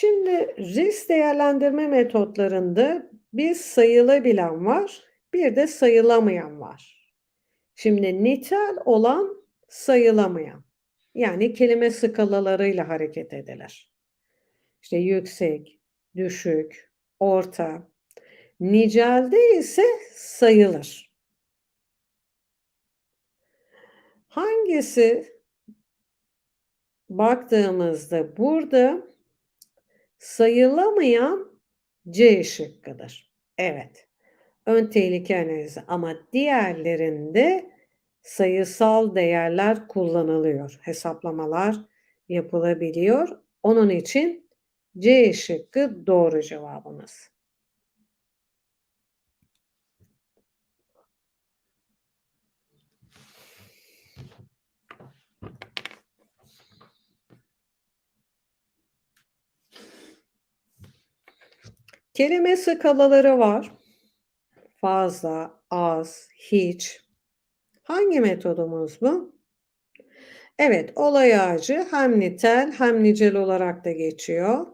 Şimdi risk değerlendirme metotlarında bir sayılabilen var, bir de sayılamayan var. Şimdi nitel olan sayılamayan. Yani kelime skalalarıyla hareket edilir. İşte yüksek, düşük, orta. Nicelde ise sayılır. Hangisi baktığımızda burada sayılamayan C şıkkıdır. Evet. Ön tehlike analizi ama diğerlerinde sayısal değerler kullanılıyor. Hesaplamalar yapılabiliyor. Onun için C şıkkı doğru cevabımız. Kelime skalaları var. Fazla, az, hiç. Hangi metodumuz bu? Evet, olay ağacı hem nitel hem nicel olarak da geçiyor.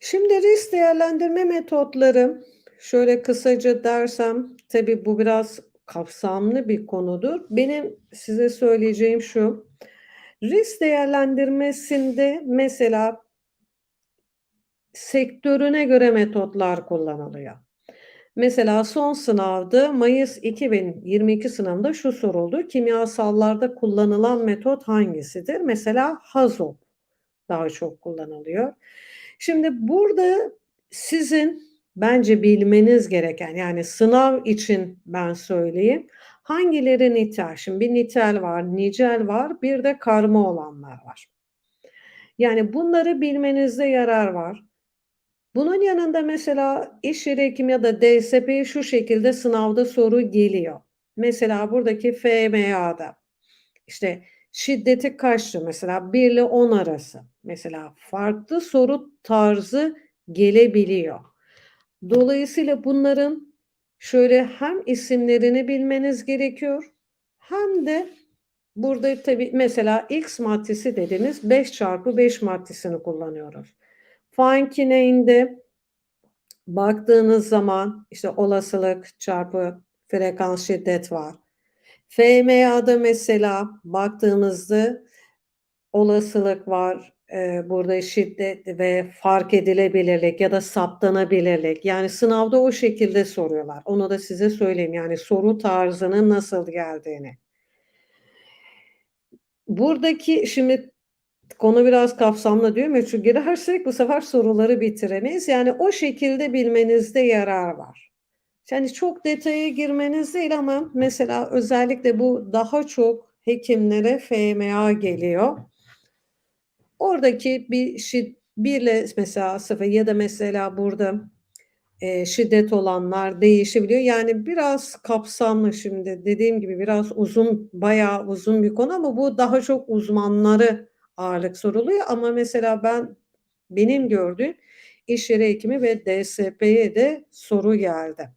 Şimdi risk değerlendirme metotları şöyle kısaca dersem tabii bu biraz kapsamlı bir konudur. Benim size söyleyeceğim şu. Risk değerlendirmesinde mesela sektörüne göre metotlar kullanılıyor. Mesela son sınavda Mayıs 2022 sınavında şu soruldu. Kimyasallarda kullanılan metot hangisidir? Mesela HAZOP daha çok kullanılıyor. Şimdi burada sizin bence bilmeniz gereken yani sınav için ben söyleyeyim. Hangileri nitel? Şimdi bir nitel var, nicel var, bir de karma olanlar var. Yani bunları bilmenizde yarar var. Bunun yanında mesela iş yeri hekim ya da DSP şu şekilde sınavda soru geliyor. Mesela buradaki FMA'da işte şiddeti kaçtı mesela 1 ile 10 arası. Mesela farklı soru tarzı gelebiliyor. Dolayısıyla bunların şöyle hem isimlerini bilmeniz gerekiyor hem de burada tabii mesela X maddesi dediniz 5 çarpı 5 maddesini kullanıyoruz. Fine baktığınız zaman işte olasılık çarpı frekans şiddet var. FMA'da mesela baktığımızda olasılık var, e, burada şiddet ve fark edilebilirlik ya da saptanabilirlik. Yani sınavda o şekilde soruyorlar. Onu da size söyleyeyim. Yani soru tarzının nasıl geldiğini. Buradaki şimdi konu biraz kapsamlı diyorum ya çünkü girersek bu sefer soruları bitiremeyiz. Yani o şekilde bilmenizde yarar var. Yani çok detaya girmeniz değil ama mesela özellikle bu daha çok hekimlere FMA geliyor. Oradaki bir şid birle mesela sıfır ya da mesela burada e, şiddet olanlar değişebiliyor. Yani biraz kapsamlı şimdi dediğim gibi biraz uzun bayağı uzun bir konu ama bu daha çok uzmanları ağırlık soruluyor ama mesela ben benim gördüğüm iş yeri hekimi ve DSP'ye de soru geldi.